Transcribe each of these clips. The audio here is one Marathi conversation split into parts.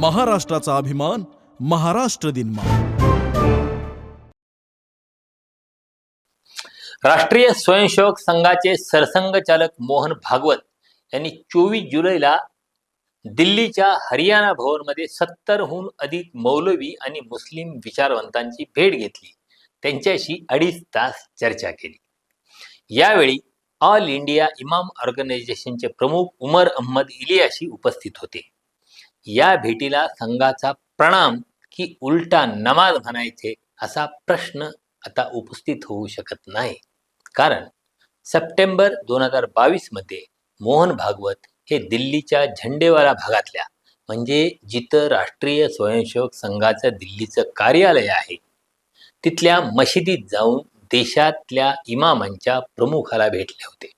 महाराष्ट्राचा अभिमान महाराष्ट्र दिन राष्ट्रीय स्वयंसेवक संघाचे सरसंघचालक मोहन भागवत यांनी चोवीस जुलैला दिल्लीच्या हरियाणा भवनमध्ये सत्तरहून अधिक मौलवी आणि मुस्लिम विचारवंतांची भेट घेतली. त्यांच्याशी अडीच तास चर्चा केली. यावेळी ऑल इंडिया इमाम ऑर्गनायझेशनचे प्रमुख उमर अहमद इलियाशी उपस्थित होते. या भेटीला संघाचा प्रणाम की उलटा नमाज म्हणायचे असा प्रश्न आता उपस्थित होऊ शकत नाही. कारण सप्टेंबर दोन हजार बावीसमध्ये मोहन भागवत हे दिल्लीच्या झंडेवाला भागातल्या म्हणजे जिथं राष्ट्रीय स्वयंसेवक संघाचं दिल्लीचं कार्यालय आहे तिथल्या मशिदीत जाऊन देशातल्या इमामांच्या प्रमुखाला भेटले होते.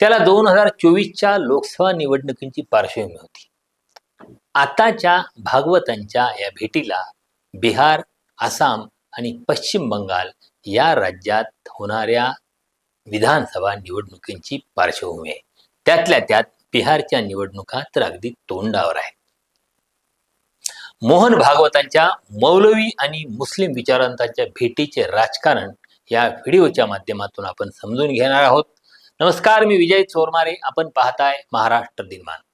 त्याला दोन हजार चोवीसच्या लोकसभा निवडणुकींची पार्श्वभूमी होती. आताच्या भागवतांच्या या भेटीला बिहार आसाम आणि पश्चिम बंगाल या राज्यात होणाऱ्या विधानसभा निवडणुकींची पार्श्वभूमी आहे. त्यातल्या त्यात बिहारच्या निवडणुका तर अगदी तोंडावर आहे मोहन भागवतांच्या मौलवी आणि मुस्लिम विचारांतांच्या भेटीचे राजकारण या व्हिडिओच्या माध्यमातून आपण समजून घेणार आहोत. नमस्कार मी विजय चोरमारे. आपण पाहताय महाराष्ट्र दिनमान.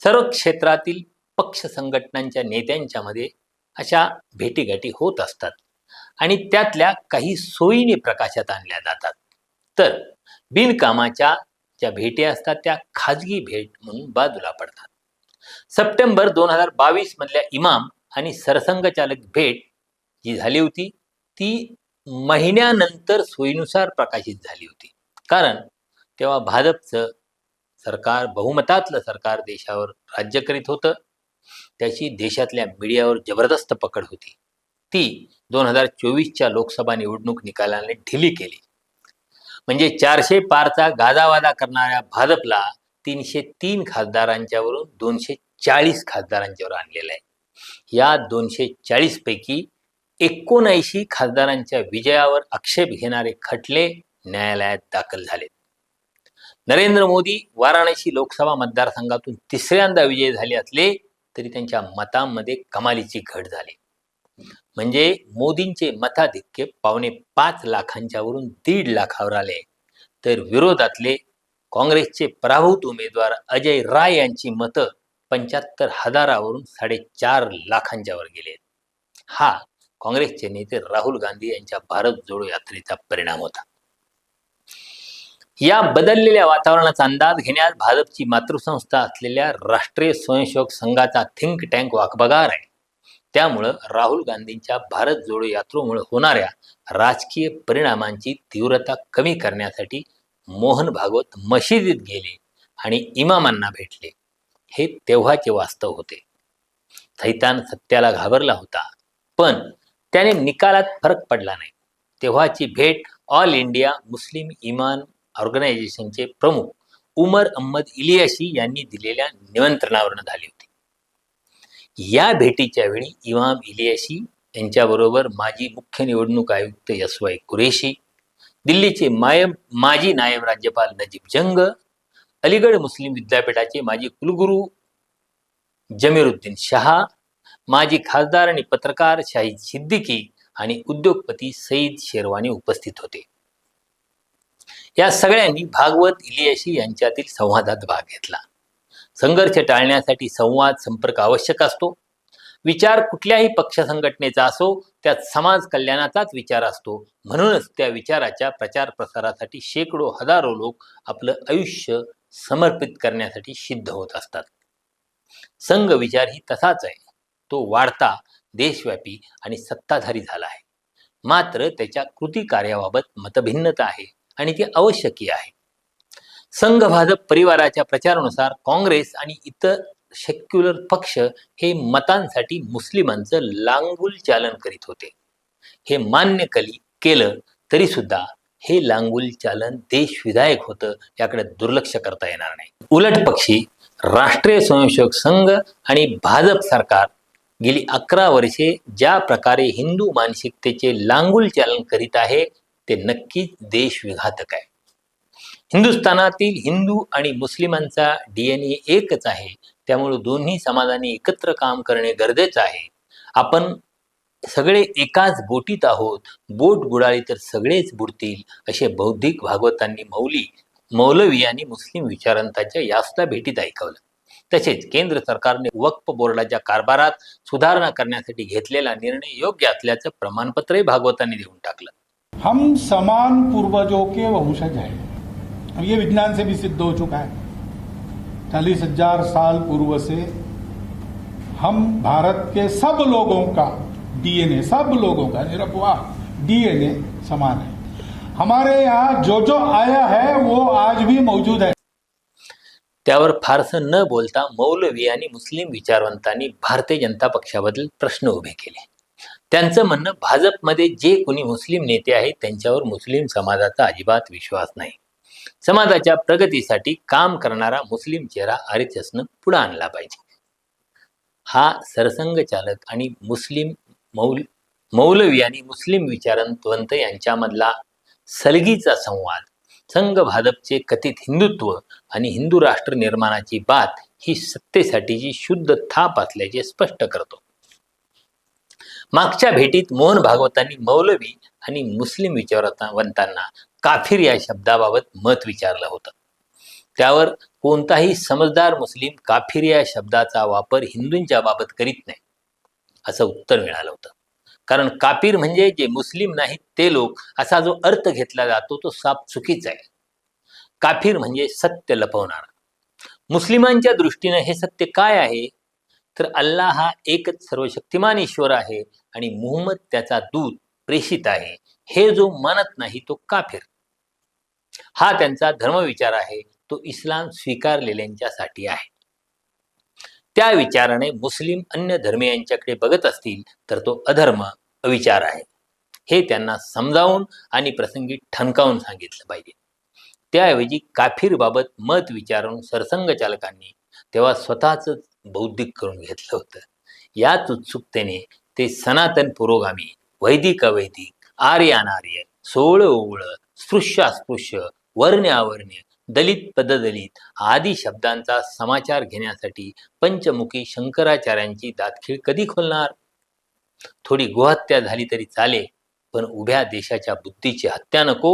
सर्व क्षेत्रातील पक्ष संघटनांच्या नेत्यांच्यामध्ये अशा भेटीगाठी होत असतात. आणि त्यातल्या काही सोयीने प्रकाशात आणल्या जातात. तर बिनकामाच्या ज्या भेटी असतात त्या खाजगी भेट म्हणून बाजूला पडतात. सप्टेंबर दोन हजार बावीस मधल्या इमाम आणि सरसंघचालक भेट जी झाली होती ती महिन्यानंतर सोयीनुसार प्रकाशित झाली होती. कारण तेव्हा भाजपचं सरकार बहुमतातलं सरकार देशावर राज्य करीत होतं. त्याची देशातल्या मीडियावर जबरदस्त पकड होती. ती दोन हजार चोवीसच्या लोकसभा निवडणूक निकालाने ढिली केली. म्हणजे चारशे पारचा गाजावाजा करणाऱ्या भाजपला तीनशे तीन खासदारांच्यावरून दोनशे चाळीस खासदारांच्यावर आणलेलं आहे. या दोनशे चाळीस पैकी एकोणऐंशी खासदारांच्या विजयावर आक्षेप घेणारे खटले न्यायालयात दाखल झालेत. नरेंद्र मोदी वाराणसी लोकसभा मतदारसंघातून तिसऱ्यांदा विजय झाले असले तरी त्यांच्या मतांमध्ये कमालीची घट झाली. म्हणजे मोदींचे मताधिक्य पावणे पाच लाखांच्यावरून दीड लाखावर आले. तर विरोधातले काँग्रेसचे पराभूत उमेदवार अजय राय यांची मतं पंच्याहत्तर हजारावरून साडेचार लाखांच्यावर गेले. हा काँग्रेसचे नेते राहुल गांधी यांच्या भारत जोडो यात्रेचा परिणाम होता. या बदललेल्या वातावरणाचा अंदाज घेण्यास भाजपची मातृसंस्था असलेल्या राष्ट्रीय स्वयंसेवक संघाचा थिंक टँक वाकबगार आहे. त्यामुळं राहुल गांधींच्या भारत जोडो यात्रेमुळे होणाऱ्या राजकीय परिणामांची तीव्रता कमी करण्यासाठी मोहन भागवत मशिदीत गेले आणि इमामांना भेटले. हे तेव्हाचे वास्तव होते. थैतान सत्याला घाबरला होता पण त्याने निकालात फरक पडला नाही. तेव्हाची भेट ऑल इंडिया मुस्लिम इमान ऑर्गनायझेशनचे प्रमुख उमर अहमद इलियाशी यांनी दिलेल्या निमंत्रणावरून झाली होती. या भेटीच्या वेळी इमाम इलियाशी यांच्याबरोबर माजी मुख्य निवडणूक आयुक्त एस वाय कुरेशी दिल्लीचे मायब माजी नायब राज्यपाल नजीब जंग अलीगड मुस्लिम विद्यापीठाचे माजी कुलगुरू जमीरुद्दीन शहा माजी खासदार आणि पत्रकार शाहिद सिद्दीकी आणि उद्योगपती सईद शेरवानी उपस्थित होते. या सगळ्यांनी भागवत इलियाशी यांच्यातील संवादात भाग घेतला. संघर्ष टाळण्यासाठी संवाद संपर्क आवश्यक असतो. विचार कुठल्याही पक्ष संघटनेचा असो त्यात समाज कल्याणाचाच विचार असतो. म्हणूनच त्या विचाराच्या प्रचार प्रसारासाठी शेकडो हजारो लोक आपलं आयुष्य समर्पित करण्यासाठी सिद्ध होत असतात. संघ विचार ही तसाच आहे. तो वाढता देशव्यापी आणि सत्ताधारी झाला आहे. मात्र त्याच्या कृती कार्याबाबत मतभिन्नता आहे. आणि ती आवश्यकही आहे. संघ भाजप परिवाराच्या प्रचारानुसार काँग्रेस आणि इतर सेक्युलर पक्ष हे मतांसाठी मुस्लिमांचं लांगुल चालन करीत होते. हे मान्य कली केलं तरी सुद्धा हे लांगुल चालन देशविधायक होतं याकडे दुर्लक्ष करता येणार नाही. उलट पक्षी राष्ट्रीय स्वयंसेवक संघ आणि भाजप सरकार गेली अकरा वर्षे ज्या प्रकारे हिंदू मानसिकतेचे लांगुल चालन करीत आहे ते नक्कीच देशविघातक आहे. हिंदुस्थानातील हिंदू आणि मुस्लिमांचा डी एन ए एकच आहे. त्यामुळे दोन्ही समाजाने एकत्र काम करणे गरजेचं आहे. आपण सगळे एकाच बोटीत आहोत. बोट बुडाली तर सगळेच बुडतील असे बौद्धिक भागवतांनी मौली मौलवी आणि मुस्लिम विचारांताच्या यास्ता भेटीत ऐकवलं. तसेच केंद्र सरकारने वक्फ बोर्डाच्या कारभारात सुधारणा करण्यासाठी घेतलेला निर्णय योग्य असल्याचं प्रमाणपत्रही भागवतांनी देऊन टाकलं. हम समान पूर्वजों के वंशज हैं। ये विज्ञान से भी सिद्ध हो चुका है। चालीस हज़ार साल पूर्व से हम भारत के सब लोगों का डीएनए, सब लोगों का निरपवाह डीएनए समान है। हमारे यहाँ जो जो आया है, वो आज भी मौजूद है। त्यावर फारसं न बोलता मौलवी आणि मुस्लिम विचारवंतांनी भारतीय जनता पक्षाबद्दल प्रश्न उभे केले. त्यांचं म्हणणं भाजपमध्ये जे कोणी मुस्लिम नेते आहेत त्यांच्यावर मुस्लिम समाजाचा अजिबात विश्वास नाही. समाजाच्या प्रगतीसाठी काम करणारा मुस्लिम चेहरा आरिचसनं पुढे आणला पाहिजे. हा सरसंघ चालक आणि मुस्लिम मौल मौलवी आणि मुस्लिम विचारवंत यांच्यामधला सलगीचा संवाद संघ भाजपचे कथित हिंदुत्व आणि हिंदू राष्ट्र निर्माणाची बात ही सत्तेसाठीची शुद्ध थाप असल्याचे स्पष्ट करतो. मागच्या भेटीत मोहन भागवतांनी मौलवी आणि मुस्लिम विचारवंतांना काफिर या शब्दाबाबत मत विचारलं होतं. त्यावर कोणताही समजदार मुस्लिम काफिर या शब्दाचा वापर हिंदूंच्या बाबत करीत नाही असं उत्तर मिळालं होतं. कारण कापीर म्हणजे जे मुस्लिम नाहीत ते लोक असा जो अर्थ घेतला जातो तो साप चुकीचा आहे. काफीर म्हणजे सत्य लपवणारा. मुस्लिमांच्या दृष्टीनं हे सत्य काय आहे? तर अल्लाह हा एकच सर्वशक्तिमान ईश्वर आहे आणि मुहम्मद त्याचा दूत प्रेषित आहे. हे जो मानत नाही तो काफिर. हा त्यांचा धर्मविचार आहे. तो इस्लाम स्वीकारलेल्यांच्यासाठी आहे. त्या विचाराने मुस्लिम अन्य धर्मीयांच्याकडे बघत असतील तर तो अधर्म अविचार आहे. हे त्यांना समजावून आणि प्रसंगी ठणकावून सांगितलं पाहिजे. त्याऐवजी काफीरबाबत मत विचारून सरसंघचालकांनी तेव्हा स्वतःच बौद्धिक करून घेतलं होतं. याच उत्सुकतेने ते सनातन पुरोगामी वैदिक अवैदिक आर्य अनार्य सोळ ओवळ स्पृश्य अस्पृश्य वर्ण्य अवर्ण्य दलित पददलित आदी शब्दांचा समाचार घेण्यासाठी पंचमुखी शंकराचार्यांची दातखीळ कधी खोलणार? थोडी गोहत्या झाली तरी चाले पण उभ्या देशाच्या बुद्धीची हत्या नको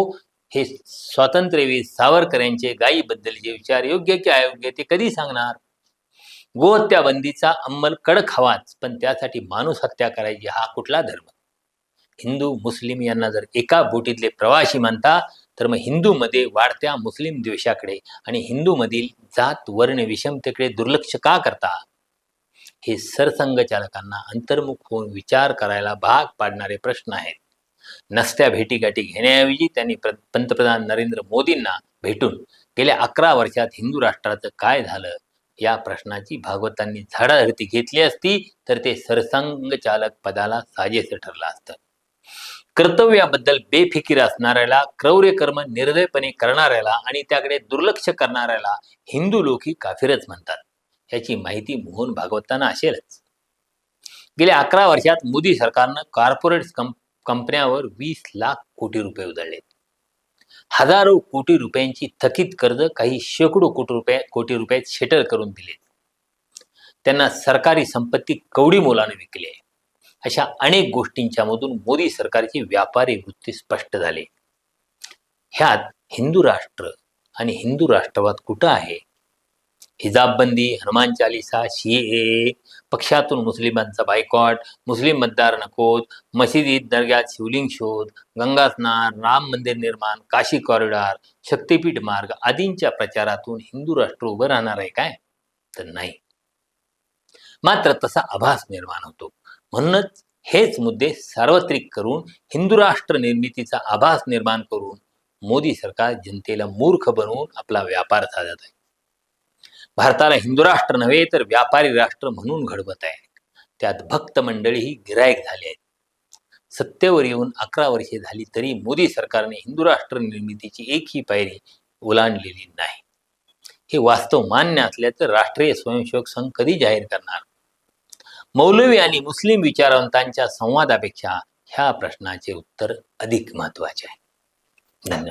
हे स्वातंत्र्यवीर सावरकर यांचे गायीबद्दलचे विचार योग्य की अयोग्य ते कधी सांगणार? गोहत्या बंदीचा अंमल कडक हवाच पण त्यासाठी माणूस हत्या करायची हा कुठला धर्म? हिंदू मुस्लिम यांना जर एका बोटीतले प्रवासी मानता तर मग हिंदूमध्ये वाढत्या मुस्लिम द्वेषाकडे आणि हिंदूमधील जात वर्ण विषमतेकडे दुर्लक्ष का करता? हे सरसंघचालकांना अंतर्मुख होऊन विचार करायला भाग पाडणारे प्रश्न आहेत. नसत्या भेटीगाठी घेण्याऐवजी त्यांनी पंतप्रधान नरेंद्र मोदींना भेटून गेल्या अकरा वर्षात हिंदू राष्ट्राचं काय झालं या प्रश्नाची भागवतांनी झाडाधरती घेतली असती तर ते सरसंघचालक पदाला साजेसं ठरलं असतं. कर्तव्याबद्दल बेफिकीर असणाऱ्याला क्रौर्य कर्म निर्दयपणे करणाऱ्याला आणि त्याकडे दुर्लक्ष करणाऱ्याला हिंदू लोकही काफिरच म्हणतात. याची माहिती मोहन भागवतांना असेलच. गेल्या अकरा वर्षात मोदी सरकारनं कॉर्पोरेट कंप कंपन्यावर वीस लाख कोटी रुपये उधळलेत हजारो कोटी रुपयांची थकीत कर्ज काही शेकडो कोटी रुपये कोटी रुपयात शेटर करून दिले. त्यांना सरकारी संपत्ती कवडी मोलाने विकली आहे. अशा अनेक गोष्टींच्या मधून मोदी सरकारची व्यापारी वृत्ती स्पष्ट झाली. ह्यात हिंदू राष्ट्र आणि हिंदू राष्ट्रवाद कुठं आहे? हिजाबबंदी हनुमान चालिसा सी पक्षातून मुस्लिमांचा बायकॉट मुस्लिम मतदार नकोत मशिदीत दर्ग्यात शिवलिंग शोध गंगा स्नान राम मंदिर निर्माण काशी कॉरिडॉर शक्तीपीठ मार्ग आदींच्या प्रचारातून हिंदू राष्ट्र उभं राहणार आहे काय? तर नाही. मात्र तसा आभास निर्माण होतो. म्हणूनच हेच मुद्दे सार्वत्रिक करून हिंदू राष्ट्र निर्मितीचा आभास निर्माण करून मोदी सरकार जनतेला मूर्ख बनवून आपला व्यापार साधत आहे. भारताला हिंदू राष्ट्र नव्हे तर व्यापारी राष्ट्र म्हणून घडवत आहे त्यात भक्त मंडळीही गिरायक झाले आहेत. सत्तेवर येऊन अकरा वर्षे झाली तरी मोदी सरकारने हिंदू राष्ट्र निर्मितीची एकही पायरी ओलांडलेली नाही. हे वास्तव मान्य असल्याचं राष्ट्रीय स्वयंसेवक संघ कधी जाहीर करणार? मौलवी आणि मुस्लिम विचारवंतांच्या संवादापेक्षा ह्या प्रश्नाचे उत्तर अधिक महत्त्वाचे आहे. धन्यवाद.